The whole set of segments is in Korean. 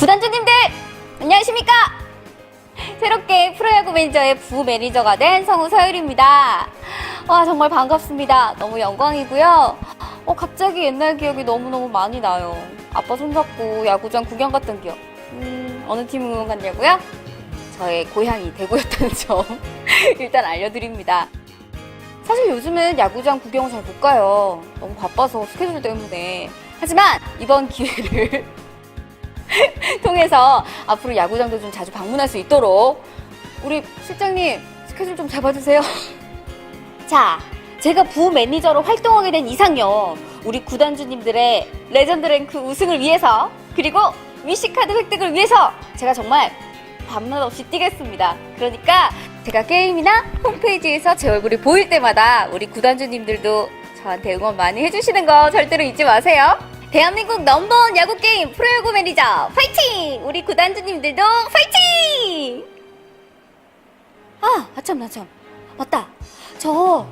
구단주님들 안녕하십니까? 새롭게 프로야구 매니저의 부 매니저가 된 성우 서율입니다. 와 정말 반갑습니다. 너무 영광이고요. 어 갑자기 옛날 기억이 너무너무 많이 나요. 아빠 손잡고 야구장 구경 갔던 기억. 음 어느 팀 응원 갔냐고요? 저의 고향이 대구였다는 점 일단 알려드립니다. 사실 요즘은 야구장 구경을 잘못 가요. 너무 바빠서 스케줄 때문에. 하지만 이번 기회를 통해서 앞으로 야구장도 좀 자주 방문할 수 있도록 우리 실장님 스케줄 좀 잡아주세요. 자, 제가 부 매니저로 활동하게 된 이상요. 우리 구단주님들의 레전드 랭크 우승을 위해서 그리고 위시카드 획득을 위해서 제가 정말 밤낮 없이 뛰겠습니다. 그러니까 제가 게임이나 홈페이지에서 제 얼굴이 보일 때마다 우리 구단주님들도 저한테 응원 많이 해주시는 거 절대로 잊지 마세요. 대한민국 넘버원 야구 게임 프로야구 매니저 파이팅! 우리 구단주님들도 파이팅! 아, 아참, 아참. 맞다. 저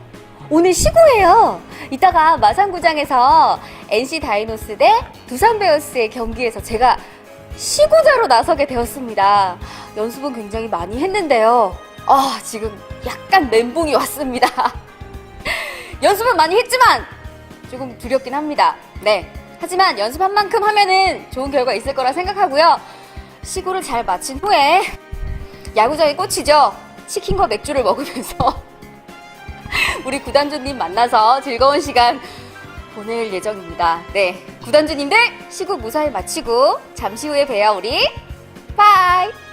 오늘 시구예요. 이따가 마산구장에서 NC 다이노스 대 두산 베어스의 경기에서 제가 시구자로 나서게 되었습니다. 연습은 굉장히 많이 했는데요. 아, 지금 약간 멘붕이 왔습니다. 연습은 많이 했지만 조금 두렵긴 합니다. 네. 하지만 연습한 만큼 하면은 좋은 결과 있을 거라 생각하고요. 시구를 잘 마친 후에 야구장에 꽂히죠. 치킨과 맥주를 먹으면서 우리 구단주님 만나서 즐거운 시간 보낼 예정입니다. 네. 구단주님들 시구 무사히 마치고 잠시 후에 봬요, 우리. 바이!